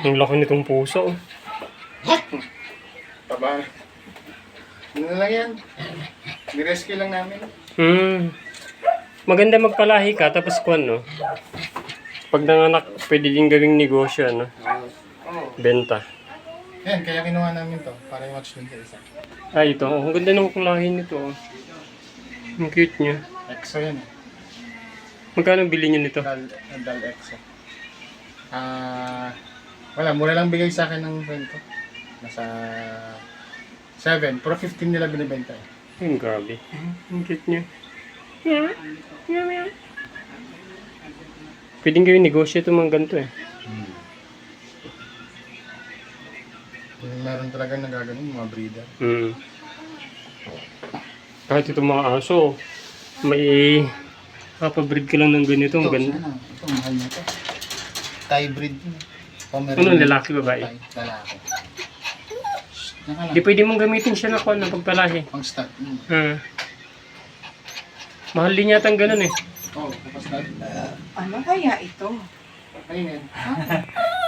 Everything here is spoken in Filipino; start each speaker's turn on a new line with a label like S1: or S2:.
S1: Ang laki nitong puso.
S2: Taba. Ano na lang yan? Nirescue lang namin.
S1: Hmm. Maganda magpalahi ka, tapos kwan, no? Pag nanganak, pwede din gawing negosyo, ano?
S2: Oo.
S1: Benta.
S2: Yan, kaya kinuha namin to. Para i-watch dun sa isa.
S1: Ay, ito. Ang ganda ng lahi nito. oh. Ang cute niya.
S2: EXO yan eh.
S1: Magkano bili niyo nito?
S2: Dal, Dal EXO. Ah... wala, mura lang bigay sa akin ng friend ko. Nasa... 7. Pero 15 nila binibenta eh.
S1: Ang grabe. Ang cute niya. Yeah. Yeah, yeah. Pwedeng gawing negosyo itong mga ganito eh.
S2: Yung Meron talaga nagaganon, mga breeder.
S1: Hmm. Kahit itong mga aso, may papabreed ka lang ng ganito. Ang ganda.
S2: sana. Ito, mahal na to. Thai breed.
S1: Ano, lalaki, babae?
S2: Lalaki.
S1: Di pwede mong gamitin siya na kwan ng pagpalahi.
S2: Pang start. Mm.
S1: Hmm. Mahal din yata ang ganun eh.
S2: Oh, tapos na.
S3: Ano kaya ito?
S2: Ayun yan.